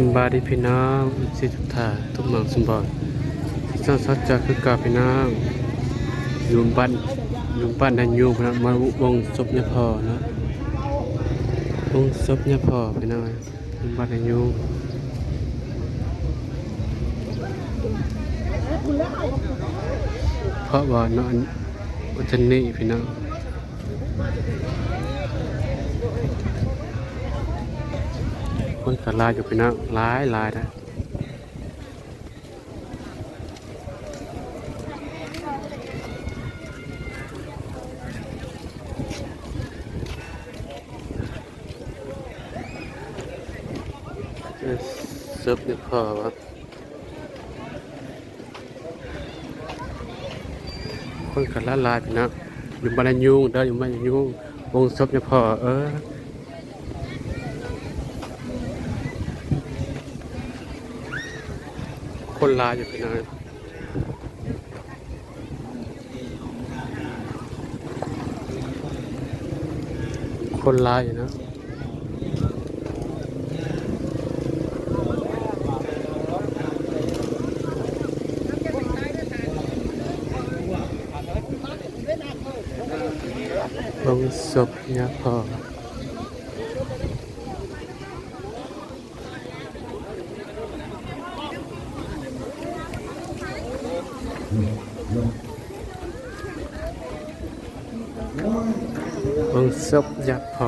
สำบายดีพี่น้องสิทุกท่าทุกหมองสมบัติที่สร้างสัจจะคือกาพี่น้องอยู่บ้นอยู่บ้นนันยูพนะมาวงศพเนี่ยพอนะวงศพเนี่ยพอพี่น้องอยู่บ้นนันยูเพราะว่าเนาะวัฒนีพี่น้อง คนก็หลายอยู่พี่น้องหลายหลายนะเอ้ยเสิร์ฟเนี่ยพอวะคนก็หลายหลายพี่น้อยู่บ้านยุงเด้ออยู่บ้านยุงวงศพเนี่ยพอเออ คนลายอยู่พี่น้อยคนลายอยู่นะลงศพเนี่ยพอ ลงศพเนี่ยพอ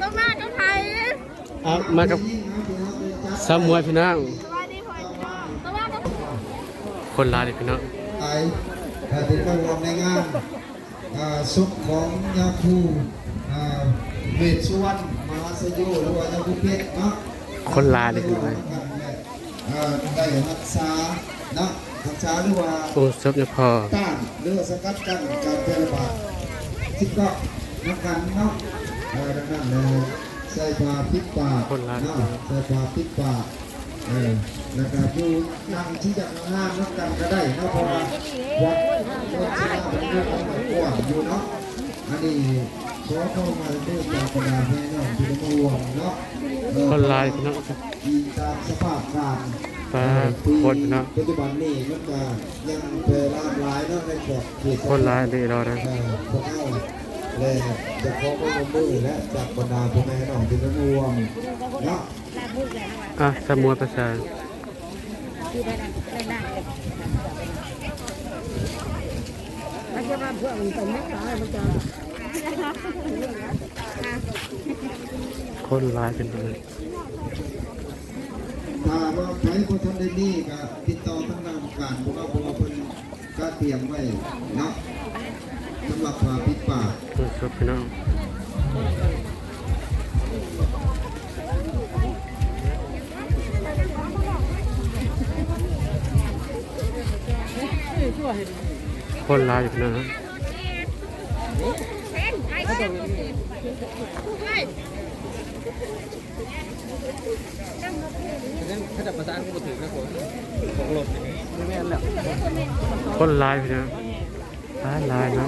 ต้องมากับไทยอะมากับสามมวยพี่น้องสวัสดีพ่อน้องต้องมากับคนลายเลยพี่น้องไอ้ถ้าเป็นการรวมในงานอ่าซุปของยาคูอ่าเวชสุวรรณมหาสยุหรือว่ายาคูเพชรเนาะคนลายเลยพี่น้องอ่าได้รักษาเนาะรัก ษาหรือว่าลงศพเนี่ยพอต้านหรือว่าสกัดกั้นการแพร่ระบาดที่ก็นักกันเนาะเออดังนั้นเลยใส่ผ้าปิดปากเนาะใส่ผ้าปิดปากเออแล้วก็อยู่นั่งที่จะงานนักกันก็ได้เนาะเพราะว่าวัดวัดที่เราเป็นเรื่องของกว้างอยู่เนาะอันนี้ขอเข้ามาเรื่องจากประดาพี่น้องที่มาห่วงเนาะเออคนลายพี่น้องอิงตามสภาพการ ปลาคนพี่น้องปัจจุบันนี้มันก็ยังเปรลามหลายเนาะในขอบเขตคนลายเลยเรานะเอ่อพวกเอาเลยจะขอพระมือและจากบรรดาพ่อแม่น้องที่รวมเนาะอะสามมวยประสานมันจะมาเพื่อนมันเป็นนักตายมันจะคนลายเป็นเลย ถ้าว่าใครคนทำได้นี่ก็ติดต่อทางด้านการเพราพวกเราเพิ่นก็เตรียมไว้เนาะสำหรับผ่าปิดปากลงศพพี่น้องคนลายอยู่พี่น้อง ถ้าจับประสานก็ถือนะผมของหลบไม่แม่นแล้วคนลายพี่น้องลายลายเนะ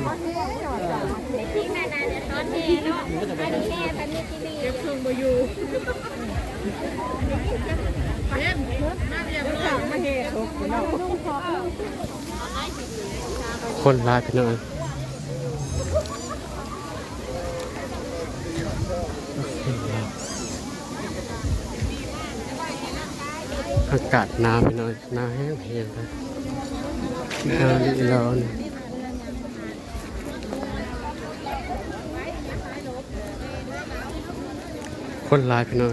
ที่นานาเนี่ยตอนแห่เนาะอันนี้แห่พันธุ์ที่ดีเก็บเครื่องมาอยู่เล่นมาเรียบร้อยมาแห่ลุงคนลายพี่น้อง อากาศหนาวพี่น้องหนาวแห้งเพียงเลยหนาวร้อนคนลายพี่น้อง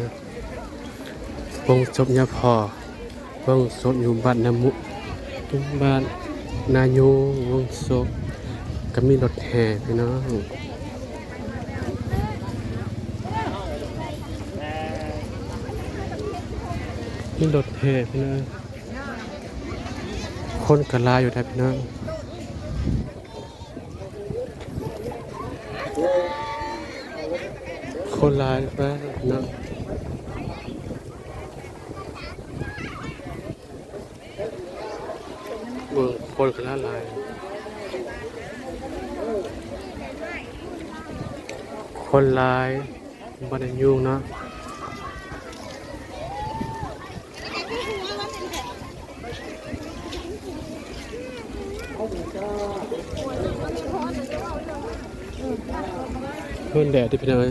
วงศพยาพอวงศพอยู่บ้านนามุบ้านนาโยวงศพก็มีรถแห่พี่น้อง มีรถแห่พี่น้องคนกระลาอยู่ได้พี่น้องคนลายไปพี่น้องเมือคนกระลายคนลายบ้านยุงเนาะ เพื่อนแดดที่พี่น้อย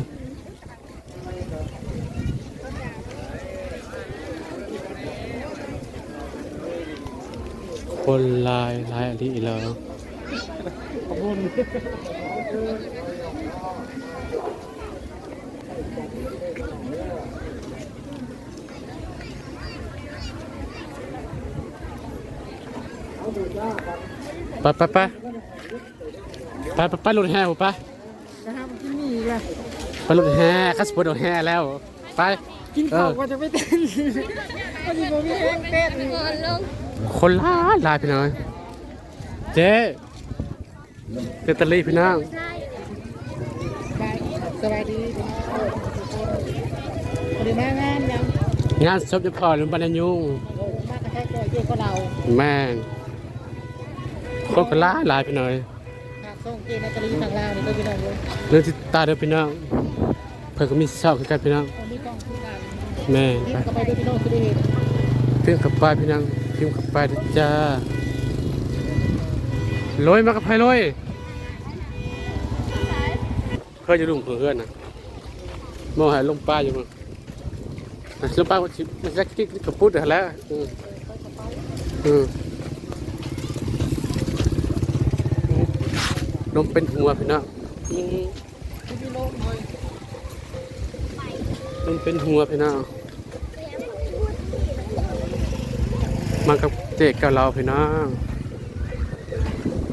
คนลายลายอะไรอีกแล้วขอบคุณไปไปไป ไปไปไปรถแห่ผมไปนะครับที่นี่แหละไปรถแห่ข้าสปอร์ตแห่แล้ว ไป กินข้าวก็จะไม่เต้นก็จะไม่มีแห้งเต้นก่อนลงคนลายลายพี่น้อยเจ๊เตตาลีพี่น้องใช่สบายดีวันนี้มางานยังงานศพจะพอหรือบันยุงมากระแทกก่อยเจ๊ก็เราแม่งคนก็ลายลายพี่น้อยหาก ส่งเจ๊นาตาลีทางลาวนี่ก็พี่น้องเลยเรื่องที่ตาเด้อพี่น้องเพื่อนก็มีเศร้าคือกันพี่น้องตอนนี้กล้องคู่กันแม่งทีไปมก็ไปด้วยพี่น้องคือได้เห็นพิมพ์กับไปพี่น้องพิมพ์กับไปเด้อจ้าลอยมากับไพลอยเพื่อนจะลุงเพื่อนนะมองหาลงป้าอยู่มั้งลงป้ามันสิมันจะกิ๊กกับพุทธแล้วอืมอืม ลมเป็นหัวพี่น้องมพี่น้องเลยลมเป็นหัวพี่น้องมากับเจ๊กับเราพี่น้อง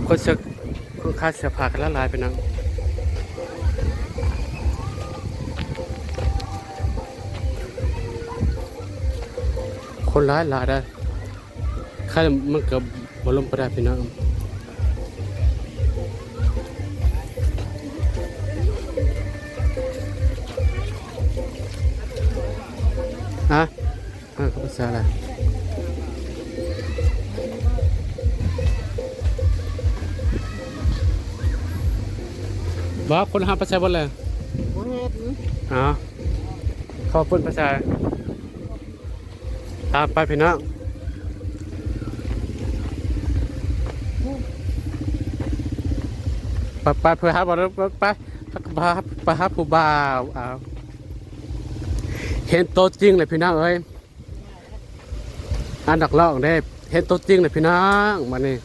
คนเสกคนค้าเสื้อผ้ากันละลายพี่น้องคนร้ายหลายได้ข้ามันกือบบลมประดาพี่น้อง อ่าเขาภาษาอะไรบอกคนหาภาษาบนเลยโอ้เฮ็ดอ๋อขอบคุณภาษาตามไปพี่น้องไปไปเพื่อหาบอลไปไปไปหาไปหาผู้บ่าวเอาเห็นตัวจริงเลยพี่น้องเอ้ย อันดักลอกได้เห็นตัวจริงเลยพี่น้องมานี่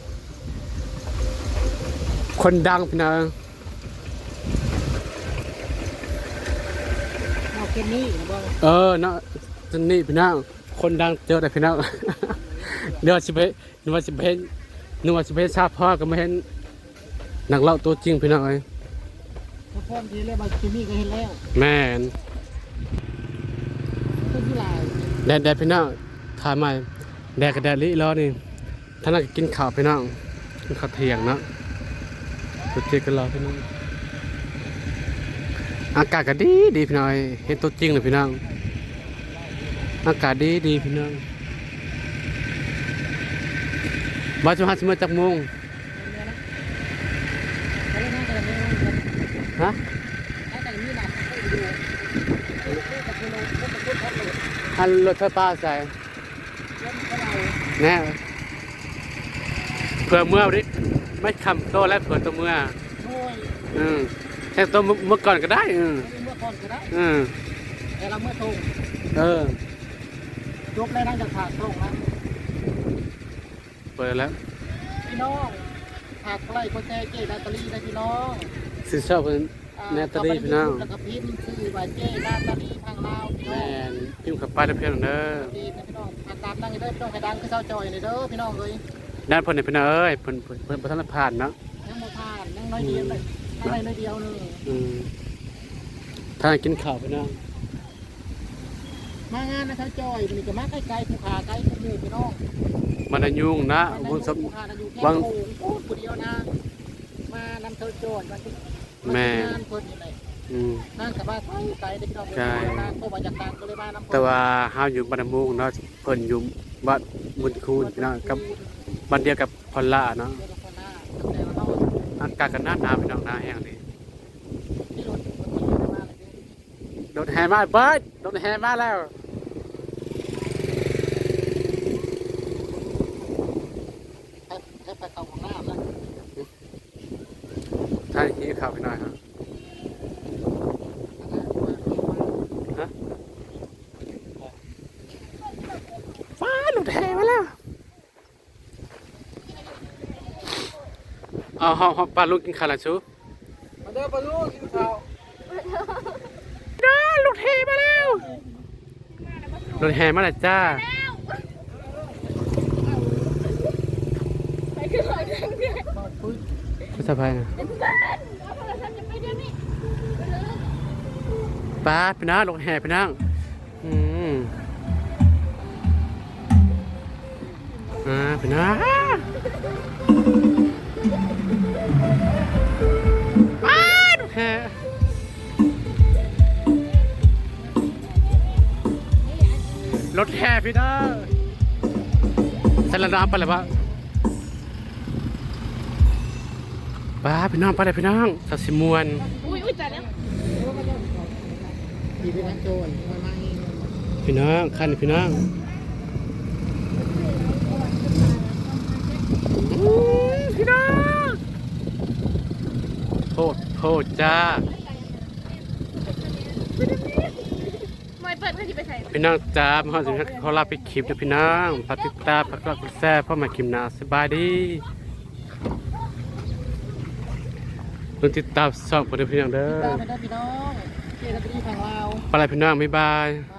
คนดังพี่น้องเอาแค่นี้บ่เออเนาะจนนี่พี่น้องคนดังเจอแต่พี่น้องเดี๋ยวสิไปนึกว่าสิไปเห็นนึกว่าสิไปเห็นชาติพ่อก็ไม่เห็นนักเล่าตัวจริงพี่น้องเอ้ยถ้าพร้อมทีแล้วมาที่นี่ก็เห็นแล้วแม่นต้นที่ลายแดดแดดพี่น้องถ่ายใหม่ แดดกับแดดลิแล้วนี่ท่านน่าจะกินข้าวพี่น้องกินข้าวเที่ยงนะตัวจริงกันรอพี่น้องอากาศก็ดีดีพี่น้องเอ้ยเห็นตัวจริงเลยพี่น้องอากาศดีดีพี่น้องบ้านจุฬาสิมาจากมงแล้วนั่งกันนี่ฮะนั่งกันนี่นะอันรถไฟฟ้าใส่ แน่เผื่อเมื่อดิไม่คำโตแล้วเผื่อตัวเมื่อช่วยอืมแค่ตัวเมื่อก่อนก็ได้อืมเมื่อก่อนก็ได้อืมแต่เราเมื่อตรงเออยกได้นั่งจากขาดตรงนะเปิดแล้วพี่น้องหากใกล้คนแก่เจ๊นาตาลีได้พี่น้องสินชอบเป็นแนตาลีพี่น้องแล้วก็พิมพ์ชื่อว่าเจ๊นาตาลีทาง ลาวพี่น้แม่องนพิมพ์กับป้ายทะเบียนเด้อดีนะพี่น้องอาตามนั่งอยู่เด้อพี่น้องให้ดังคือเจ้าจอยเลยเด้อพี่น้องเลยด้านเพิ่นนี่พี่น้องเอ้ยเพิ่นเพิ่นเพิ่นบ่ทันได้ผ่านเนาะยังโมทานยังน้อยเดียวเลยยังน้อยเดียวหนึงอืมถ้ากินข้าวพี่น้องมางานนะเจ้าจอยมันก็มาใกล้ๆภูขาใกล้ภูหมู่พี่น้องมันอายุ่งนะบุญสม ภูขาอยู่แค่วังโค้งโอ้ผู้เดียวนะมานำเจ้าจอยมาที่แม่ งานเพิ่นนี่แหละ อืม นั่งกับว่าไกลไกลเด็กน้องใช่นางก็มาจากต่างก็เลยมานำแต่ว่าเฮาอยู่บ้านมุงเนาะเพิ่นอยู่บ้านบุญคูณพี่น้องกับบ้านเดียวกับพอลล่าเนาะเดี๋ยวคนหน้าแต่ว่าเราอากาศก็หน้าหนาวพี่น้องหน้าแห้งดีที่รถมันมีมาเลยโดรถแห่มาเบิร์ดรถแห่มาแล้วแค่ไปเข้าห้องน้ำนะ ท่านขี้ข่าวไปหน่อยครับฮะฟ้ารถแห่มาแล้ว เอาห้องห้องปลาลูกกินข้าวแล้วชูมาเด้อปลาลูกกินข้าวจ้ารถแห่มาแล้วรถแห่มาแล้วจ้าไปขึ้นรถเรื่องเนี่ยไม่สบายนะเป็นบ้านเอาโทรศัพท์จะไปเดี๋ยวนี้ป้าไปนั่งรถแห่ไปนั่งอืมอ่าไปนั่ง ป้ารถแห่รถแห่พี่น้าสารน้ำไปเลยปะป้าพี่น้องไปเลยพี่น้องสัตว์สิมวนอุ้ยอุ้ยจ่ายแล้วดีเป็นนักโจรมามาเองพี่น้องคันพี่น้องอื้อพี่น้อง โทษโทษจ้าไม่เปิดเพื่อที่ไปใส่พี่น้องจ้ามาถึงเขาลาไปคลิปนะพี่น้องพักติดตามพักรักพักแซ่บพ่อมาคลิปหนาสบายดีเพิ่งติดตามช่องเพื่อนพี่น้องเด้อตามไปได้พี่น้องเจอกันที่ทางลาว ไปเลยพี่น้องบ๊ายบาย มา